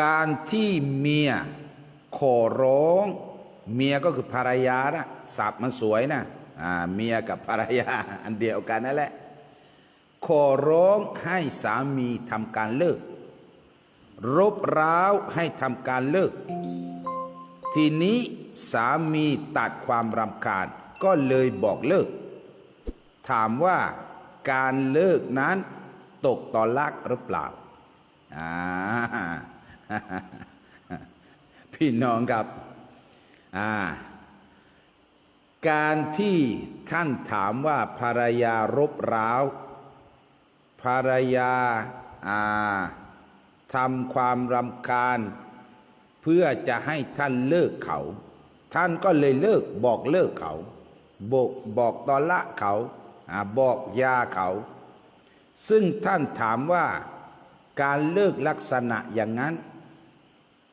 การที่เมียขอร้อง เมียก็คือภรรยานะศัพท์มันสวยนะอ่าเมียกับภรรยาอันเดียวกันนั่นแหละ ขอร้องให้สามีทำการเลิก รบร้าวให้ทำการเลิก ทีนี้สามีตัดความรำคาญก็เลยบอกเลิก ถามว่าการเลิกนั้นตกต่อลักหรือเปล่าอ่า พี่น้องครับอ่าการที่ท่านถามว่าภรรยารบร้าว ภรรยาอ่าทำความรำคาญ เพื่อจะให้ท่านเลิกเขา ท่านก็เลยเลิกบอกเลิกเขา บอกบอกตอนละเขาอ่าบอกยาเขา ซึ่งท่านถามว่าการเลิกลักษณะอย่างนั้น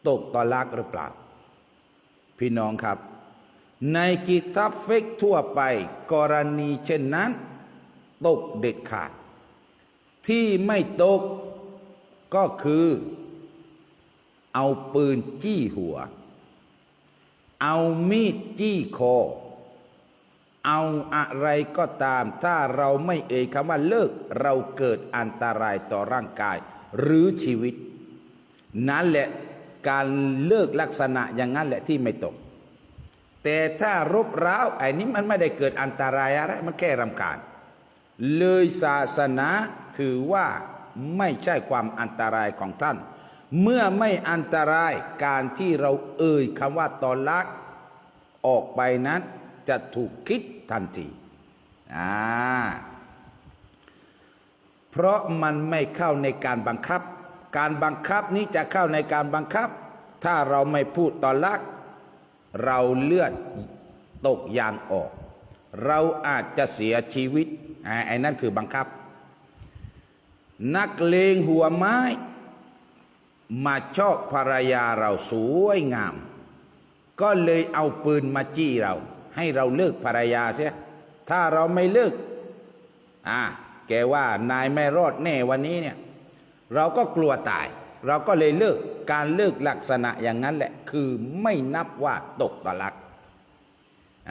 ตกตอลักหรือเปล่า พี่น้องครับ ในกิตับเฟกทั่วไป กรณีเช่นนั้น ตกเด็ดขาด ที่ไม่ตกก็คือ เอาปืนจี้หัว เอามีดจี้คอ เอาอะไรก็ตาม ถ้าเราไม่เอ่ยคำว่าเลิก เราเกิดอันตรายต่อร่างกาย หรือชีวิต นั่นแหละ การเลิกลักษณะอย่างนั้นแหละที่ไม่ตก แต่ถ้ารบร้าวไอ้นี้มันไม่ได้เกิดอันตรายอะไรมันแค่รำคาญเลยศาสนาถือว่าไม่ใช่ความอันตรายของท่าน เมื่อไม่อันตรายการที่เราเอ่ยคำว่าตอนลักออกไปนั้นจะถูกคิดทันทีอ่าเพราะมันไม่เข้าในการบังคับ การบังคับนี้จะเข้าในการบังคับ ถ้าเราไม่พูดตอนลัก เราเลือดตกยางออก เราอาจจะเสียชีวิตอ่าไอ้นั่นคือบังคับ นักเลงหัวไม้ มาชอบภรรยาเราสวยงาม ก็เลยเอาปืนมาจี้เรา ให้เราเลิกภรรยาเสียถ้าเราไม่เลิกอ่าแกว่านายไม่รอดแน่วันนี้เนี่ย เราก็กลัวตาย เราก็เลยเลิกการเลิกลักษณะอย่างนั้นแหละ คือไม่นับว่าตกตะลัก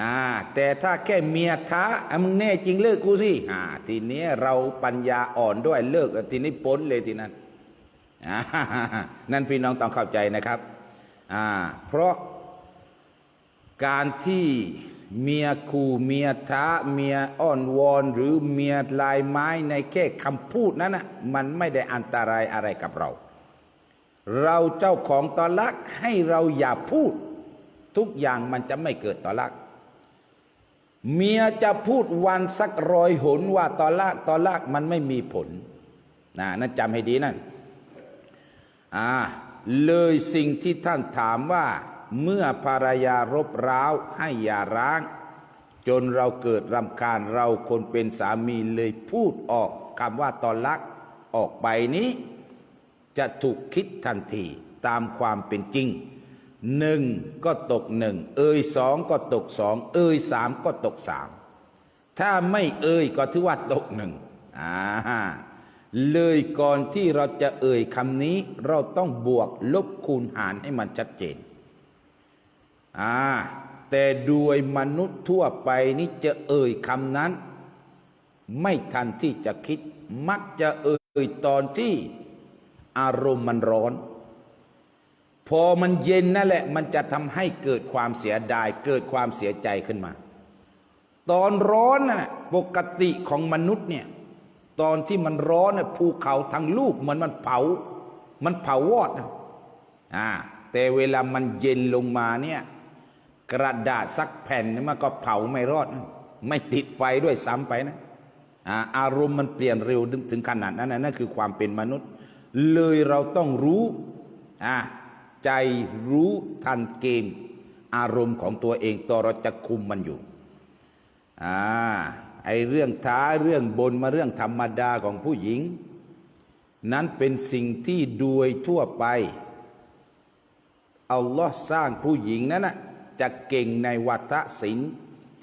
อ่าแต่ถ้าแค่เมียท้าอะมึงแน่จริงเลิกกูสิอ่าทีนี้เราปัญญาอ่อนด้วยเลิกทีนี้พ้นเลยทีนั้นอ่านั่นพี่น้องต้องเข้าใจนะครับอ่าเพราะการที่ เมียขู่เมียท้าเมียอ้อนวอน หรือเมียลายไม้ในแค่คำพูดนั้นนะมันไม่ได้อันตรายอะไรกับเรา เราเจ้าของตอลักให้เราอย่าพูด ทุกอย่างมันจะไม่เกิดตอลัก เมียจะพูดวันสักรอยหนว่าตอลักตอลักมันไม่มีผลนะนั่นจำให้ดีนั่นอ่าเลยสิ่งที่ท่านถามว่า เมื่อภรรยารบร้าวให้อย่าร้าง จนเราเกิดรำคาญเราคนเป็นสามีเลยพูดออกคำว่าตอนลักออกไปนี้ จะถูกคิดทันทีตามความเป็นจริงหนึ่งก็ตกหนึ่งเอ่ยสองก็ตกสองเอ่ยสามก็ตกสามถ้าไม่เอ่ยก็ถือว่าตกหนึ่งอ่าเลยก่อนที่เราจะเอ่ยคำนี้ เราต้องบวกลบคูณหารให้มันชัดเจน อ่าแต่โดยมนุษย์ทั่วไปนี่จะเอ่ยคำนั้น ไม่ทันที่จะคิด มักจะเอ่ยตอนที่อารมณ์มันร้อน พอมันเย็นนั่นแหละมันจะทำให้เกิดความเสียดาย เกิดความเสียใจขึ้นมา ตอนร้อนน่ะปกติของมนุษย์เนี่ยตอนที่มันร้อนน่ะภูเขาทั้งลูกเหมือนมันเผา มันเผาวอดนะอ่าแต่เวลามันเย็นลงมาเนี่ย กระดาษสักแผ่นนี่มันก็เผาไม่รอด ไม่ติดไฟด้วยซ้ำไปนะอารมณ์มันเปลี่ยนเร็วถึงขนาดนั้นนั่นคือความเป็นมนุษย์ เลยเราต้องรู้ใจรู้ทันเกม อารมณ์ของตัวเองตัวเราจะคุมมันอยู่อ่าไอเรื่องท้าเรื่องบนมาเรื่องธรรมดาของผู้หญิง นั้นเป็นสิ่งที่โดยทั่วไปอัลลอฮ์สร้างผู้หญิงนั้นนะ จะเก่งในวัฒศิลป์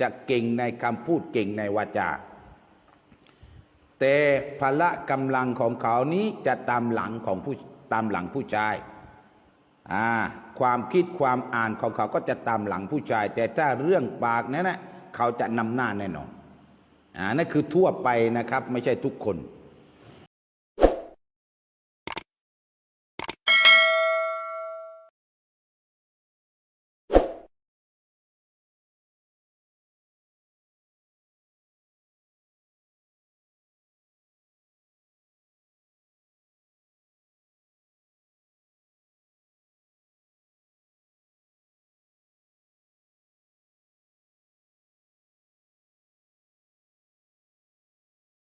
จะเก่งในคำพูดเก่งในวาจา แต่พละกำลังของเขานี้จะตามหลังของผู้ตามหลังผู้ชายความคิดความอ่านของเขาก็จะตามหลังผู้ชาย แต่ถ้าเรื่องปากนั้นนะเขาจะนำหน้าแน่นอนอ่านั่นคือทั่วไปนะครับ ไม่ใช่ทุกคน